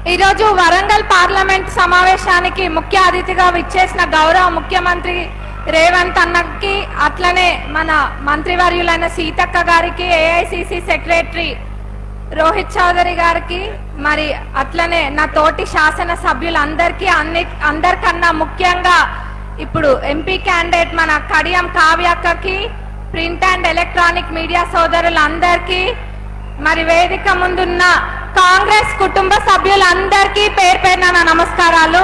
ఈరోజు వరంగల్ పార్లమెంట్ సమావేశానికి ముఖ్య అతిథిగా విచ్చేసిన గౌరవ ముఖ్యమంత్రి రేవంత్ అన్నకి అట్లనే మన మంత్రివర్యులైన సీతక్క గారికి ఏఐసిసి సెక్రటరీ రోహిత్ చౌదరి గారికి మరి అట్లనే నా తోటి శాసన సభ్యులందరికీ అన్ని అందరికన్నా ముఖ్యంగా ఇప్పుడు ఎంపీ క్యాండిడేట్ మన కడియం కావ్యక్కకి ప్రింట్ అండ్ ఎలక్ట్రానిక్ మీడియా సోదరులందరికీ మరి వేదిక ముందున్న కాంగ్రెస్ కుటుంబ సభ్యులందరికీ పేరు పేరున నా నమస్కారాలు.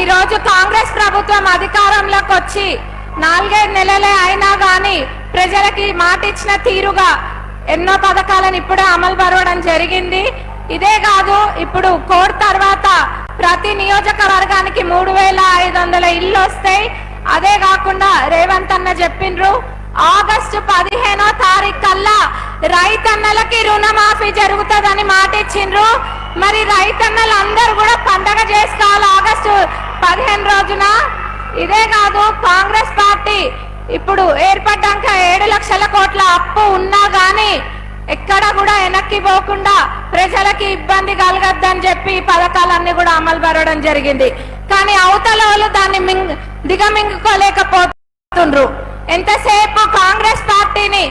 ఈరోజు కాంగ్రెస్ ప్రభుత్వం అధికారంలోకి వచ్చి నాలుగైదు నెలలే అయినా కానీ ప్రజలకి మాట ఇచ్చిన తీరుగా ఎన్నో పథకాలను ఇప్పుడే అమలు పరవడం జరిగింది. ఇదే కాదు ఇప్పుడు కోడ్ తర్వాత ప్రతి నియోజకవర్గానికి మూడు వేల ఐదు వందల ఇల్లు వస్తాయి. అదే కాకుండా రేవంత్ అన్న చెప్పిండ్రు ఆగస్టు పదిహేనో తారీఖు రైతన్నలకి రుణమాఫీ జరుగుతుందని మాట ఇచ్చిండ్రు. మరి రైతన్నలు అందరూ కూడా పండగ చేసుకోవాలి ఆగస్టు పదిహేను రోజున. ఇదే కాదు కాంగ్రెస్ పార్టీ ఇప్పుడు ఏర్పడ్డాక ఏడు లక్షల కోట్ల అప్పు ఉన్నా గానీ ఎక్కడ కూడా వెనక్కి పోకుండా ప్రజలకి ఇబ్బంది కలగద్దని చెప్పి ఈ పథకాలన్నీ కూడా అమలు పరవడం జరిగింది. కానీ అవతల వాళ్ళు దాన్ని మింగ్ దిగమింగుకోలేకపోతుండ్రు. ఎంతసేపు కాంగ్రెస్ పార్టీని